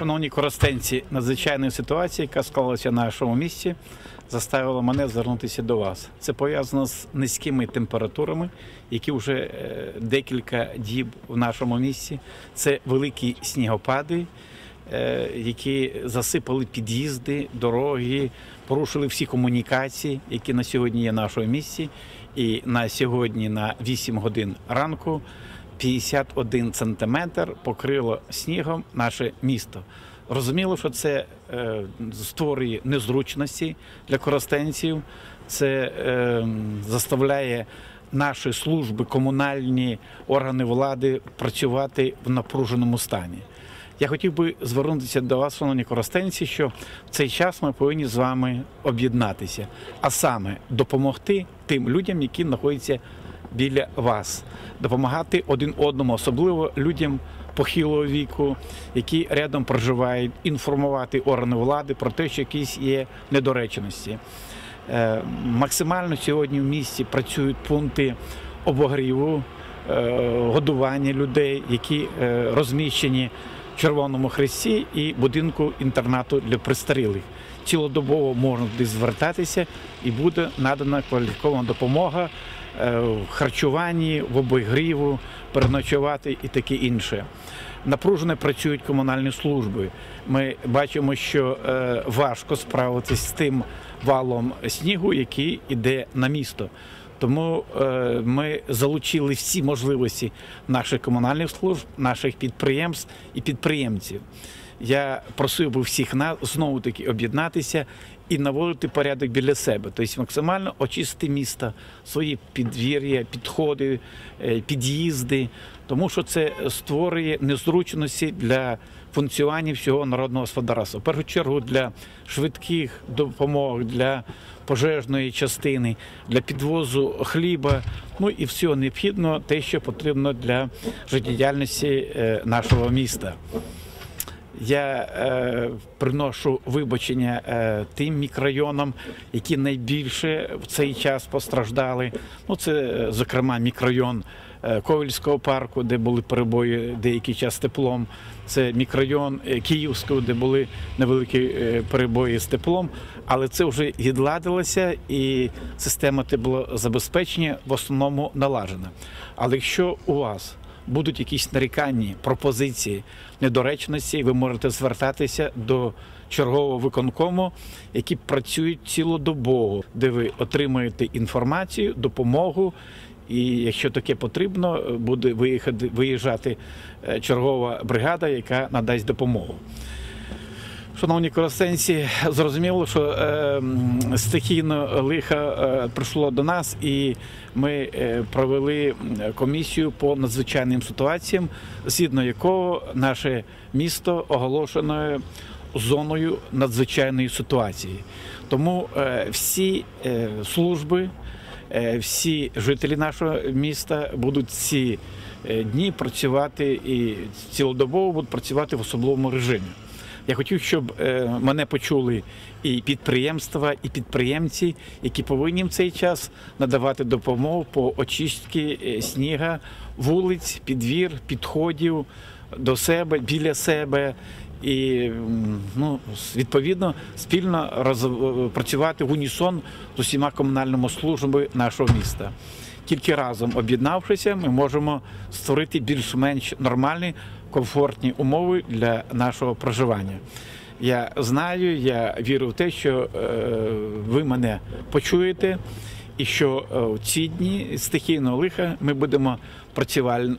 Шановні коростенці, надзвичайна ситуація, яка склалася в нашому місті, заставила мене звернутися до вас. Це пов'язано з низькими температурами, які вже е, декілька діб в нашому місті. Це великі снігопади, е, які засипали під'їзди, дороги, порушили всі комунікації, які на сьогодні є в нашому місті. І на сьогодні, на 8 годин ранку, 51 сантиметр покрило снігом наше місто. Розуміло, що це е, створює незручності для коростенців, це е, заставляє наші служби, комунальні органи влади працювати в напруженому стані. Я хотів би звернутися до вас, шановні коростенці, що в цей час ми повинні з вами об'єднатися, а саме допомогти тим людям, які знаходяться біля вас, допомагати один одному, особливо людям похилого віку, які рядом проживають, інформувати органи влади про те, що якісь є недореченості. Е, Максимально сьогодні в місті працюють пункти обогріву, е, годування людей, які е, розміщені в Червоному Хресті і будинку інтернату для престарілих. Цілодобово можна туди звертатися і буде надана кваліфікована допомога в харчуванні, в обігріву, переночувати і таке інше. Напружено працюють комунальні служби. Ми бачимо, що е, важко справитися з тим валом снігу, який йде на місто. Тому е, ми залучили всі можливості наших комунальних служб, наших підприємств і підприємців. Я просив би всіх нас знову таки об'єднатися і наводити порядок біля себе, тобто максимально очистити місто, свої підвір'я, підходи, е, під'їзди, тому що це створює незручності для функціонування всього народного господарства. В першу чергу для швидких допомог, для пожежної частини, для підвозу хліба, ну і всього необхідного, те, що потрібно для життєдіяльності е, нашого міста. Я е, приношу вибачення е, тим мікрорайонам, які найбільше в цей час постраждали. Ну, це, е, зокрема, мікрорайон е, Ковельського парку, де були перебої деякий час з теплом. Це мікрорайон е, Київського, де були невеликі перебої з теплом. Але це вже відладилося, і система теплозабезпечення в основному налажена. Але якщо у вас будуть якісь нарікання, пропозиції, недоречності, ви можете звертатися до чергового виконкому, які працюють цілодобово, де ви отримуєте інформацію, допомогу. І якщо таке потрібно, буде виїхати, виїжджати е, чергова бригада, яка надасть допомогу. Шановні коростенці, зрозуміло, що е, м, стихійне лихо е, прийшло до нас, і ми е, провели комісію по надзвичайним ситуаціям, згідно якого наше місто оголошено зоною надзвичайної ситуації. Тому е, всі е, служби, е, всі жителі нашого міста будуть ці е, дні працювати і цілодобово будуть працювати в особливому режимі. Я хотів, щоб е, мене почули і підприємства, і підприємці, які повинні в цей час надавати допомогу по очистці е, сніга, вулиць, підвір, підходів до себе, біля себе. І ну, відповідно спільно роз, працювати в унісон з усіма комунальними службами нашого міста. Тільки разом об'єднавшися, ми можемо створити більш-менш нормальні, комфортні умови для нашого проживання. Я знаю, я вірю в те, що е, ви мене почуєте, і що е, в ці дні стихійного лиха ми будемо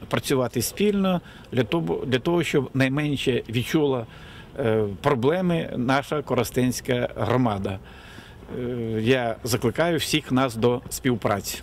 працювати, спільно для того, для того, щоб найменше відчула е, проблеми наша коростенська громада. Я закликаю всіх нас до співпраці.